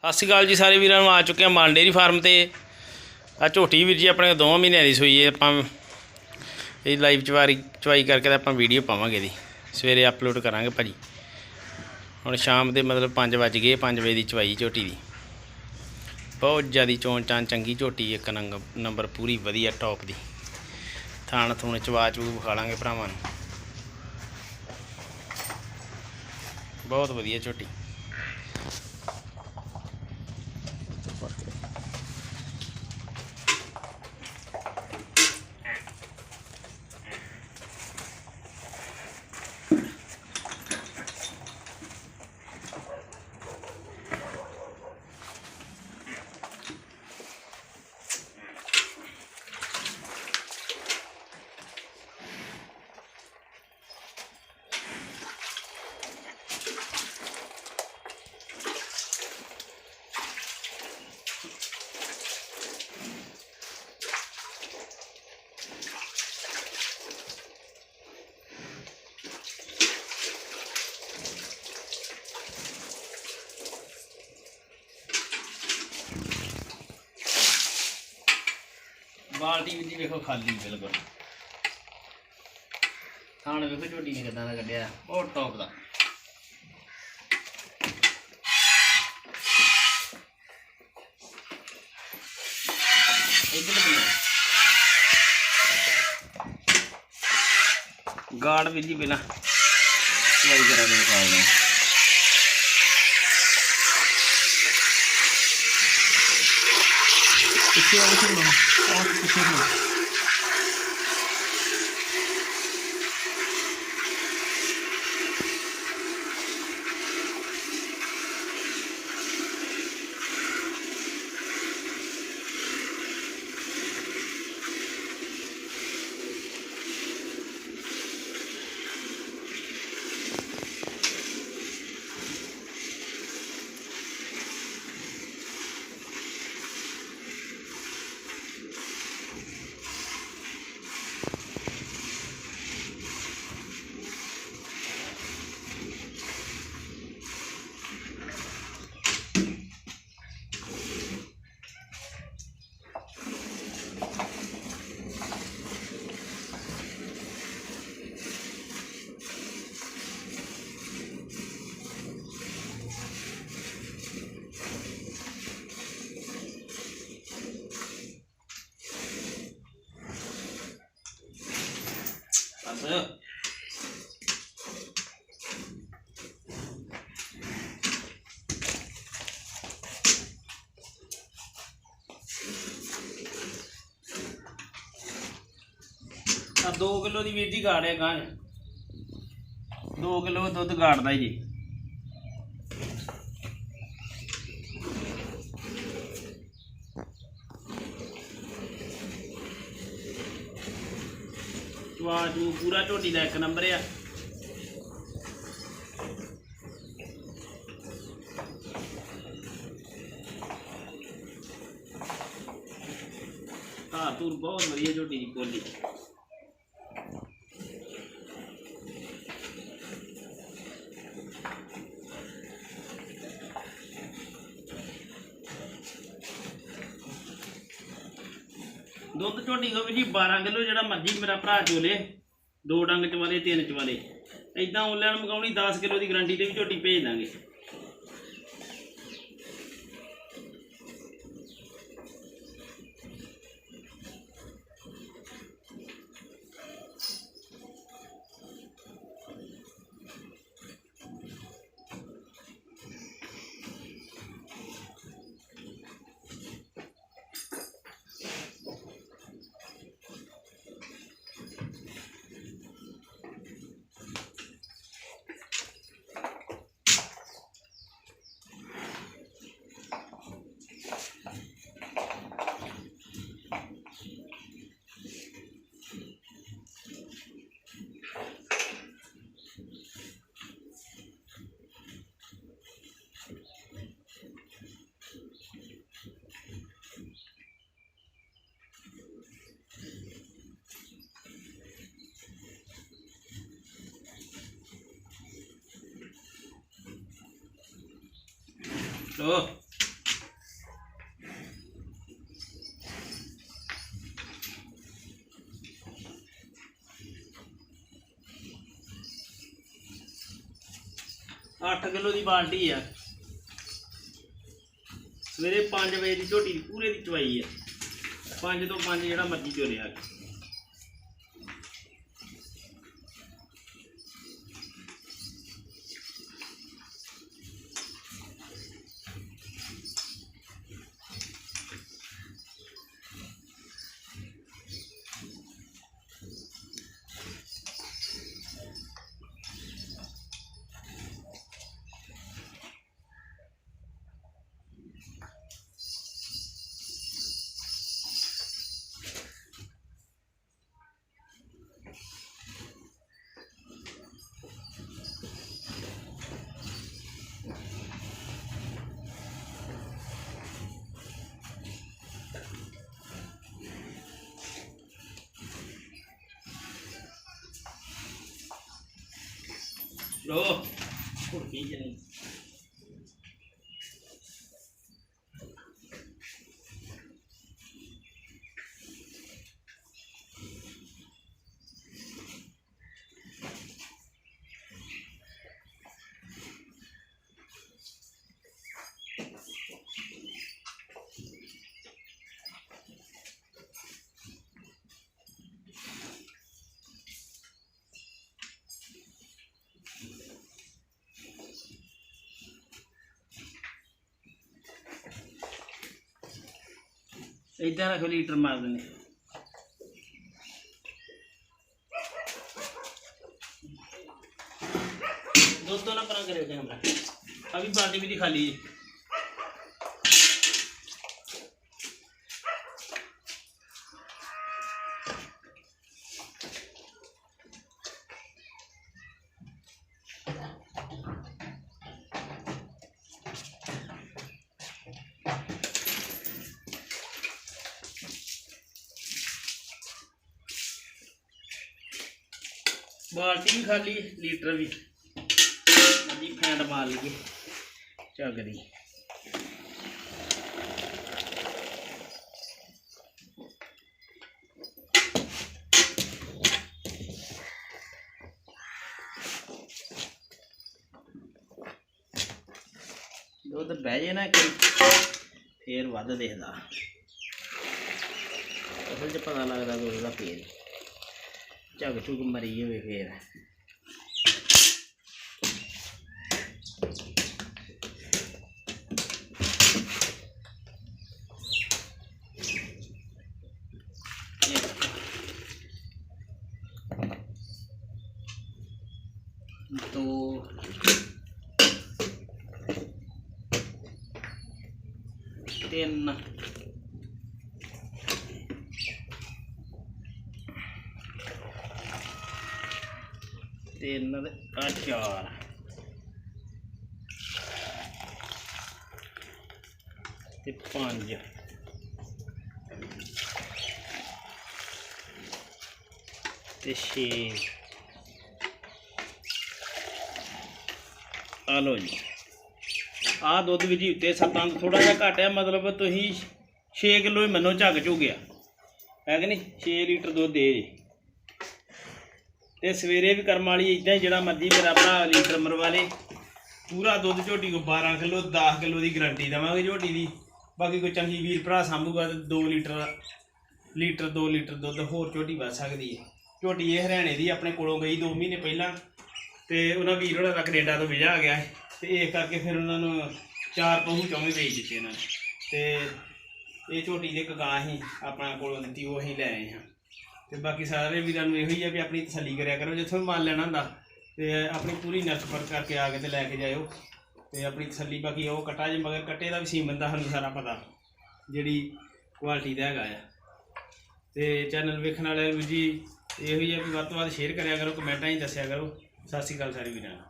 ਸਤਿ ਸ਼੍ਰੀ ਅਕਾਲ ਜੀ ਸਾਰੇ ਵੀਰਾਂ ਨੂੰ, ਆ ਚੁੱਕੇ ਆ ਮਾਨ ਡੇਰੀ ਫਾਰਮ ਤੇ। ਆ ਝੋਟੀ ਵੀਰ ਜੀ, ਆਪਣੇ ਦੋ ਮਹੀਨਿਆਂ ਦੀ ਸੂਈ ਹੈ, ਆਪਾਂ ਇਹ ਲਾਈਵ ਚਵਾਰੀ ਚਵਾਈ ਕਰਕੇ ਤਾਂ ਆਪਾਂ ਵੀਡੀਓ ਪਾਵਾਂਗੇ ਇਹਦੀ। ਸਵੇਰੇ ਅਪਲੋਡ ਕਰਾਂਗੇ ਭਾਜੀ। ਹੁਣ ਸ਼ਾਮ ਦੇ ਮਤਲਬ 5 ਵਜ ਗਏ 5 ਵਜੇ ਦੀ ਚਵਾਈ ਝੋਟੀ ਦੀ। ਬਹੁਤ ਜ਼ਿਆਦੀ ਚੋਣ ਚਾਂ ਚੰਗੀ ਝੋਟੀ ਇੱਕ ਨੰਗ- ਨੰਬਰ ਪੂਰੀ ਵਧੀਆ ਟੌਪ ਦੀ। ਥਾਣ ਥੂਣ ਚਵਾ ਚੂ ਵਿਖਾ ਲਾਂਗੇ ਭਰਾਵਾਂ ਨੂੰ। ਬਹੁਤ ਵਧੀਆ ਝੋਟੀ। ਬਾਲਟੀ ਵੀ ਵੇਖੋ ਖਾਲੀ ਬਿਲਕੁਲ। ਥਾਣ ਵੇਖੋ ਝੋਟੀ ਨੇ ਕਿਦਾਂ ਦਾ ਕੱਢਿਆ ਉਹ ਟੌਪ ਦਾ। ਗਾਰਡ ਵੀ ਜੀ ਪਹਿਲਾਂ ਚਵਾਈ ਕਰਾ ਦੇ ਕਾਲ ਪਿੱਛੇ ਆ ਪਿੱਛੇ ਨੂੰ ਆ ਪਿੱਛੇ ਬਸ ਆ 2 ਕਿਲੋ ਦੀ ਵੀਰ ਜੀ ਗਾੜ ਹੈ ਗਾਂ। 2 ਕਿਲੋ ਦੁੱਧ ਗਾੜਦਾ ਜੀ। ਚਵਾਜੂ ਪੂਰਾ ਝੋਟੀ ਦਾ ਇੱਕ ਨੰਬਰ ਆ। ਹਾਂ ਤੂਰ ਬਹੁਤ ਵਧੀਆ ਝੋਟੀ ਦੀ ਕੋਲੀ ਦੁੱਧ ਝੋਟੀ ਕੋ ਵੀ ਜੀ 12 ਕਿਲੋ ਜਿਹੜਾ ਮਰਜ਼ੀ ਮੇਰਾ ਭਰਾ ਚੋਲੇ। ਦੋ ਡੰਗ ਚ ਤਿੰਨ ਚ ਵਾਲੇ ਐਦਾਂ ਆਨਲਾਈਨ ਮੰਗਾਉਣੀ 10 ਕਿਲੋ ਦੀ ਗਾਰੰਟੀ ਤੇ ਵੀ ਝੋਟੀ ਭੇਜ ਦਾਂਗੇ। ਲੋ ਅੱਠ ਕਿਲੋ ਦੀ ਬਾਲਟੀ ਆ। ਸਵੇਰੇ 5 ਵਜੇ ਦੀ ਝੋਟੀ ਪੂਰੇ ਦੀ ਚਵਾਈ ਆ। 5 ਤੋਂ 5 ਜਿਹੜਾ ਮਰਜ਼ੀ ਚੋਰਿਆ Lo, por. ਇਦਾਂ ਰੱਖੋ ਲੀਟਰ ਮਾਰ ਦਿੰਦੇ ਦੋਸਤੋ ਨਾ ਪਰਾਂ ਕਰਿਓ ਕੈਮਰਾ। ਅਭੀ ਬਾਲਟੀ ਵੀ ਦਿਖਾ ਲੀजिए ਬਾਲਟੀ ਵੀ ਖਾਲੀ ਲੀਟਰ ਵੀ। ਅਜੀ ਫੈਂਟ ਮਾਰ ਲਈਏ। ਝੱਗ ਦੀ। ਦੁੱਧ ਬਹਿ ਜੇ ਨਾ ਕਿ ਫੇਰ ਵੱਧ ਦੇਖਦਾ। ਅਸਲ 'ਚ ਪਤਾ ਲੱਗਦਾ ਦੁੱਧ ਦਾ ਫੇਰ ਝੱਗ ਝੁਗ ਮਰੀ ਹੋਵੇ ਫੇਰ ਦੋ ਤਿੰਨ ਤਿੰਨ ਤੇ ਆ ਚਾਰ। ਤੇ ਪੰਜ। ਤੇ ਛੇ। ਆ ਲੋ ਜੀ। ਆ ਦੁੱਧ ਵੀ ਜੀ ਉੱਤੇ ਸੱਤਾਂ ਥੋੜਾ ਜਿਹਾ ਘੱਟ ਆ, ਮਤਲਬ ਤੁਸੀਂ 6 ਕਿਲੋ ਹੀ ਮੰਨੋ ਝੱਗ ਝੁਗਿਆ ਹੈ ਕਿ ਨਹੀਂ? 6 ਲੀਟਰ ਦੁੱਧ ਦੇ ਜੀ। ਤੇ ਸਵੇਰੇ ਵੀ ਕਰਮ ਵਾਲੀ ਇਦਾਂ ਹੀ, ਜਿਹੜਾ ਮਰਜ਼ੀ ਮੇਰਾ ਭਰਾ ਲੀਟਰ ਮਰਵਾ ਲੇ ਪੂਰਾ ਦੁੱਧ ਝੋਟੀ ਕੋ 12 ਕਿਲੋ 10 ਕਿਲੋ ਦੀ ਗਰੰਟੀ ਦੇਵਾਂਗੇ ਝੋਟੀ ਦੀ। ਬਾਕੀ ਕੋਈ ਚੰਗੀ ਵੀਰ ਭਰਾ ਸੰਭੂਗਾ ਤੇ 2 ਲੀਟਰ ਲੀਟਰ 2 ਲੀਟਰ ਦੁੱਧ ਹੋਰ ਝੋਟੀ ਵੱਧ ਸਕਦੀ ਹੈ। ਝੋਟੀ ਇਹ ਹਰਿਆਣੇ ਦੀ, ਆਪਣੇ ਕੋਲੋਂ ਗਈ 2 ਮਹੀਨੇ ਪਹਿਲਾਂ। ਤੇ ਉਹਨਾਂ ਵੀਰ ਹੋਣਾ ਦਾ ਕੈਨੇਡਾ ਤੋਂ ਵੀਜ਼ਾ ਆ ਗਿਆ ਹੈ ਤੇ ਇਸ ਕਰਕੇ ਫਿਰ ਉਹਨਾਂ ਨੂੰ ਚਾਰ ਪਹੂ ਚੌਵੇਂ ਵੇਚ ਦਿੱਤੇ ਇਹਨਾਂ ਨੇ। ਤੇ ਇਹ ਝੋਟੀ ਦੇ ਕਗਾ ਹੀ ਆਪਣਾ ਕੋਲੋਂ ਦਿੱਤੀ, ਉਹ ਅਸੀਂ ਲੈ ਆਏ ਹਾਂ। ਤੇ ਬਾਕੀ ਸਾਰੇ ਵੀਰਾਂ ਨੂੰ ਇਹੋ ਹੀ ਆ ਵੀ ਆਪਣੀ ਤਸੱਲੀ ਕਰਿਆ ਕਰੋ ਜਿੱਥੋਂ ਵੀ ਮਾਲ ਲੈਣਾ ਹੁੰਦਾ, ਤੇ ਆਪਣੀ ਪੂਰੀ ਨਰਕ ਪਰ ਕਰਕੇ ਆ ਕੇ ਤੇ ਲੈ ਕੇ ਜਾਇਓ। ਤੇ ਆਪਣੀ ਤਸੱਲੀ ਬਾਕੀ ਉਹ ਕਟਾ ਜੇ, ਮਗਰ ਕੱਟੇ ਦਾ ਵੀ ਸੀਮਨ ਦਾ ਸਾਨੂੰ ਸਾਰਾ ਪਤਾ, ਜਿਹੜੀ ਕੁਆਲਿਟੀ ਦਾ ਹੈਗਾ ਆ। ਤੇ ਚੈਨਲ ਵੇਖਣ ਵਾਲੇ ਵੀ ਜੀ, ਇਹੋ ਹੀ ਆ ਵੀ ਵੱਧ ਤੋਂ ਵੱਧ ਸ਼ੇਅਰ ਕਰਿਆ ਕਰੋ, ਕਮੈਂਟਾਂ ਹੀ ਦੱਸਿਆ ਕਰੋ। ਸਤਿ ਸ਼੍ਰੀ ਅਕਾਲ ਸਾਰੇ ਵੀਰਾਂ ਨੂੰ।